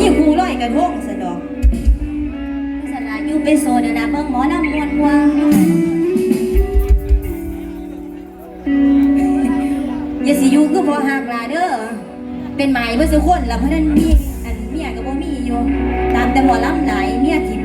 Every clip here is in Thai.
นี่ครูร้อยกระทงสะดอกสนาอยู่เป็นโซเดียนะเบิ่งหมอลำมวนมวงอย่าสิอยู่คืพอหากลาเด้อ เป็นหมายเมื่อสักคนละเพราะนั้นมีอันเมียกับพ่อมีอยู่ตามแต่หมอลำไหนเมียถิ่ม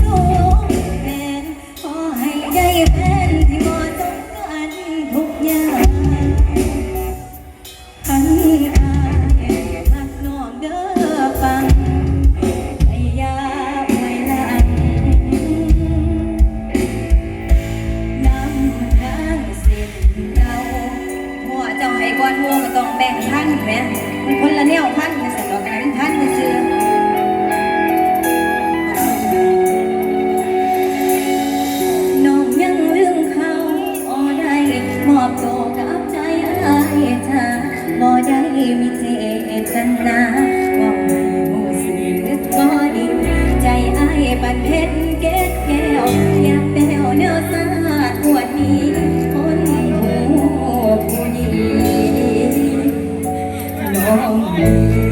so อบโตกับใจอ้ายจ้าบ่ได้มีเจตนาว่าไม่หูสินึกบ่ดี ใจอ้ายบันเพ็ญเก็แก้วอยากแป้วแนวสาทวดนี้ คนหูผู้ดีน้อง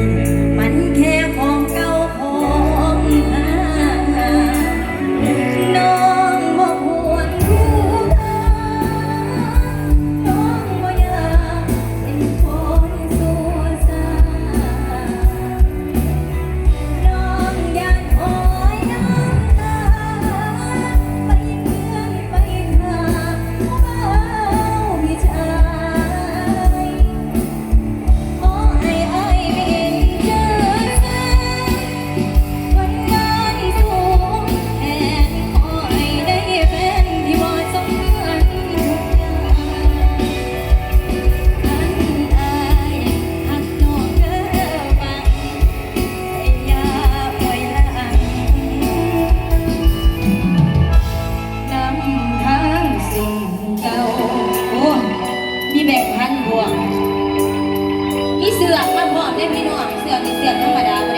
พี่น้องเสียงเสียงธรรมดา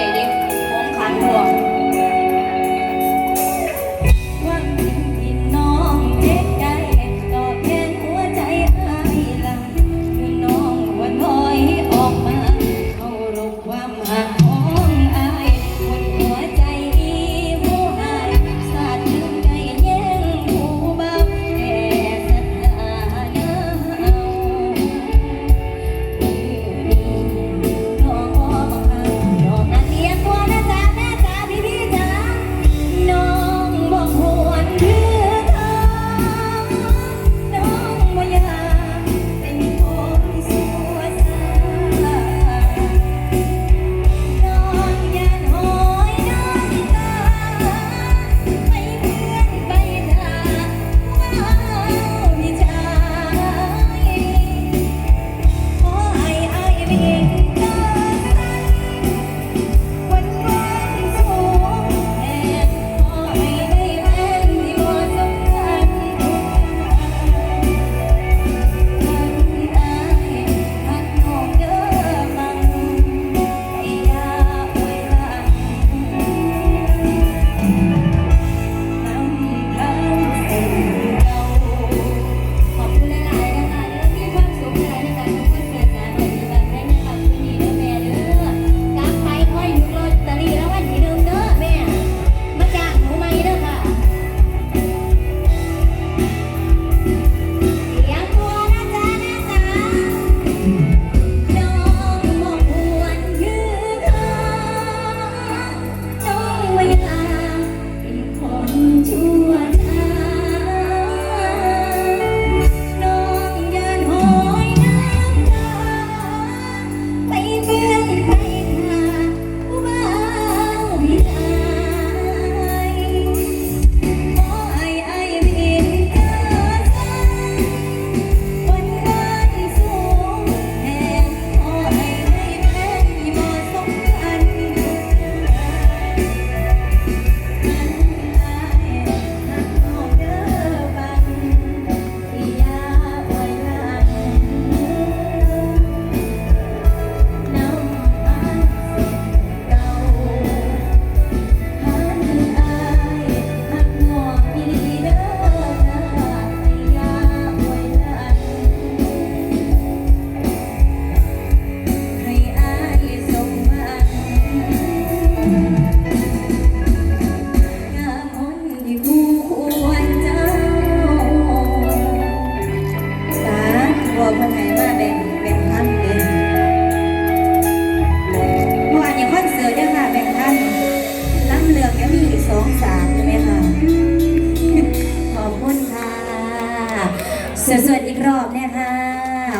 อบเนี่ยค่ะ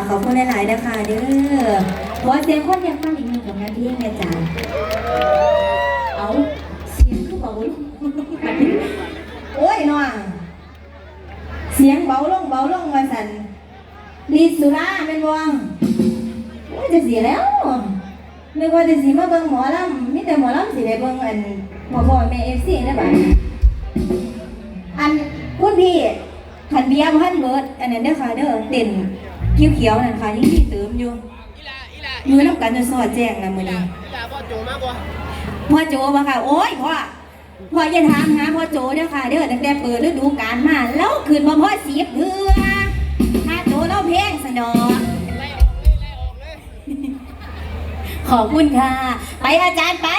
ขอบคุณหลาย ๆ นะคะเด้อหัวเสียงคนอยากฟังอีกหนึ่งผลงานเพลงนะจ๊ะเอาเสียงก็เบาลงโอ้ยน้องเสียงเบาลงเบาลงวันสันลีสุราเป็นวงโอ้ยจะเสียแล้วนึกว่าจะสีมาเบิ่งหมอลำมีแต่หมอลำสีได้เบิ่งอันหมอบ่อแม่เอฟซีนะบ้านอันคุณพี่ ขันเบียร์พันเบิร์ดอันนั้นเด้อค่ะเด้อเด่นเขียวเขียวนั่นค่ะยิ่งที่เติมอยู่อยู่น้ำกันจะสอดแจ้งนะมือนี้พ่อโจมาค่ะ โอ้ยพ่อพ่ออย่าทามหาพ่อโจเด้อค่ะเด้อตั้งแต่เปิดฤดูกาลมาแล้วคืนมาพ่อเสียเพื่อถ้าโจเราเพลงสนอขอบคุณค่ะ ไปอาจารย์ไป